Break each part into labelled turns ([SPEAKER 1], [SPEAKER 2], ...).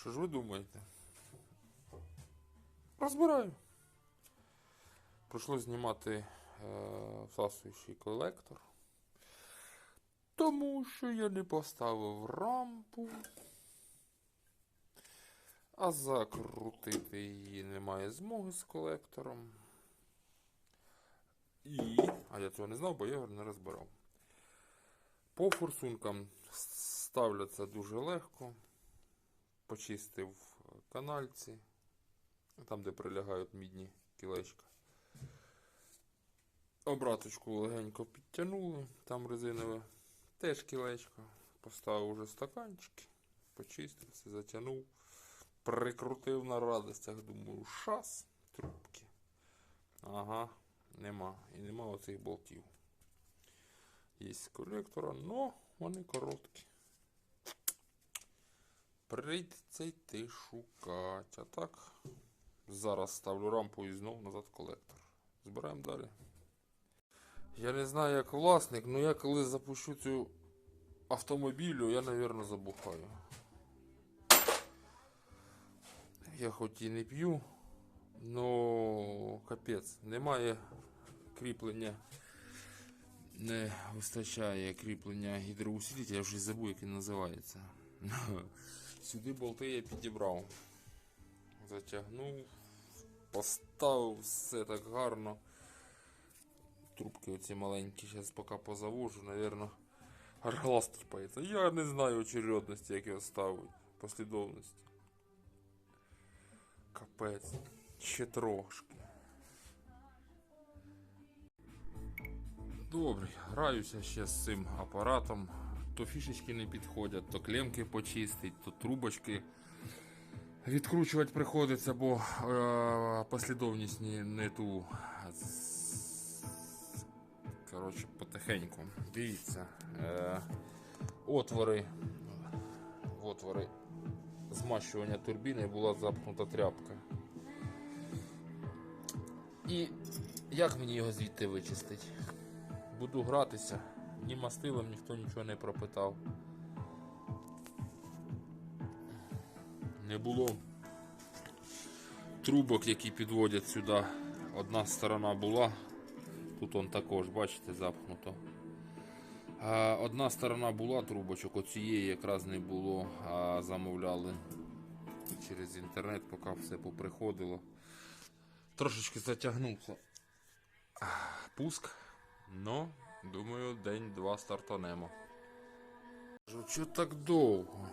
[SPEAKER 1] Що ж ви думаєте? Розбираю. Прийшлось знімати е, всасуючий колектор. Тому що я не поставив рампу. А закрутити її немає змоги з колектором. І. А я цього не знав, бо я його не розбирав. По форсункам ставляться дуже легко. Почистив канальці, там, де прилягають мідні кілечка. Обраточку легенько підтягнули, там резинове теж кілечко. Поставив уже стаканчики, почистив, затягнув, прикрутив на радостях, думаю, шас, трубки. Ага, нема. І нема оцих болтів. Є з колектора, но вони короткі. Прийдеться йти шукати. А так, зараз ставлю рампу і знову назад колектор. Збираємо далі. Я не знаю, як власник, але я коли запущу цю автомобілю, я, мабуть, забухаю. Я хоч і не п'ю, но капець, немає кріплення. Не вистачає кріплення гідроусилителя, я вже забув, як він називається. Сюди болти я підібрав. Затягнув, поставив все так гарно. Трубки оці маленькі, зараз поки позавожу, напевно, глаз тріпається. Я не знаю очередності, як його ставити, послідовності. Капець, ще трошки. Добре, граюся ще з цим апаратом. То фішечки не підходять, то клемки почистить, то трубочки відкручувати приходиться, бо е, послідовність не, не ту. Коротше, потихеньку. Дивіться. Е, отвори. Отвори змащування турбіни була запхнута тряпка. І як мені його звідти вичистити? Буду гратися. Ні мастилом ніхто нічого не пропитав. Не було трубок, які підводять сюди. Одна сторона була. Тут он також, бачите, запхнуто. Одна сторона була трубочок, оцієї якраз не було, а замовляли через інтернет, поки все поприходило. Трошечки затягнувся. Пуск. Ну, думаю, день-два стартанемо. Що так довго?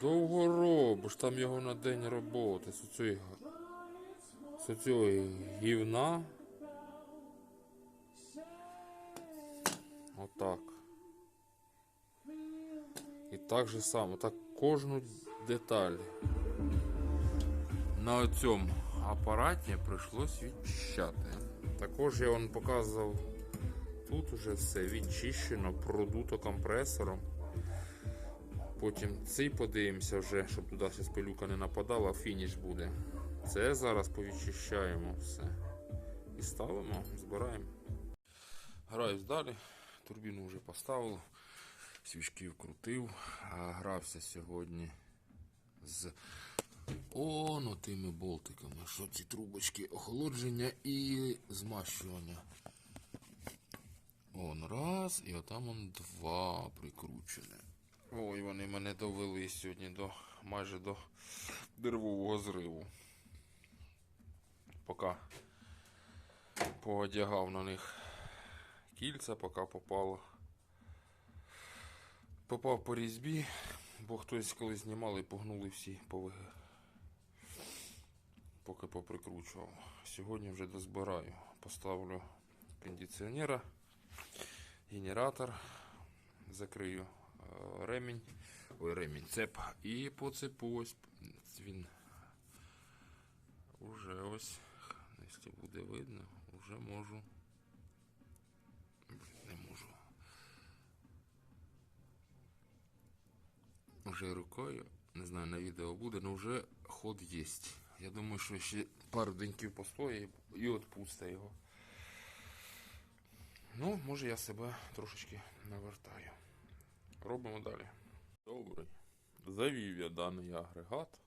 [SPEAKER 1] Довго робиш, там його на день роботи. З з оцієї гівна. Отак. І так же само, так кожну деталь. На цьому апараті прийшлось відчищати. Також я вам показував, тут уже все відчищено, продуто компресором. Потім цей подивимося вже, щоб туди зараз пилюка не нападала, фініш буде. Це зараз повідчищаємо все. І ставимо, збираємо. Граюсь далі. Турбіну вже поставив, свічки вкрутив, а грався сьогодні з о, ну тими болтиками, що ці трубочки охолодження і змащування. Он раз, і отам он два прикручені. Ой, вони мене довели сьогодні до майже до нервового зриву. Поки поодягав на них кільця, поки попало. Попав по різьбі, бо хтось коли знімали, погнули всі повиги. Поки поприкручував. Сьогодні вже дозбираю. Поставлю кондиціонера, генератор, закрию е, ремінь, ой, ремінь, цеп і по цепу ось він уже ось, якщо буде видно, вже можу. Не можу. Уже рукою, не знаю, на відео буде, але вже ход є. Я думаю, що ще пару деньків постоїть і відпусти його. Ну, може я себе трошечки навертаю. Робимо далі. Добре. Завів я даний агрегат.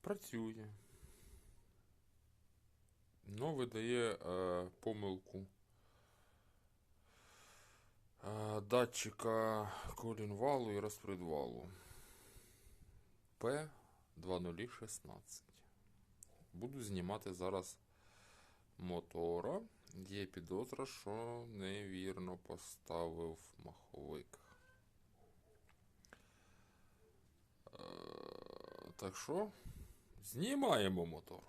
[SPEAKER 1] Працює. Ну, видає е, помилку е, датчика колінвалу і розпредвалу. P2016. Буду знімати зараз мотора. Є підозра, що невірно поставив маховик. Е, Так що, знімаємо мотор.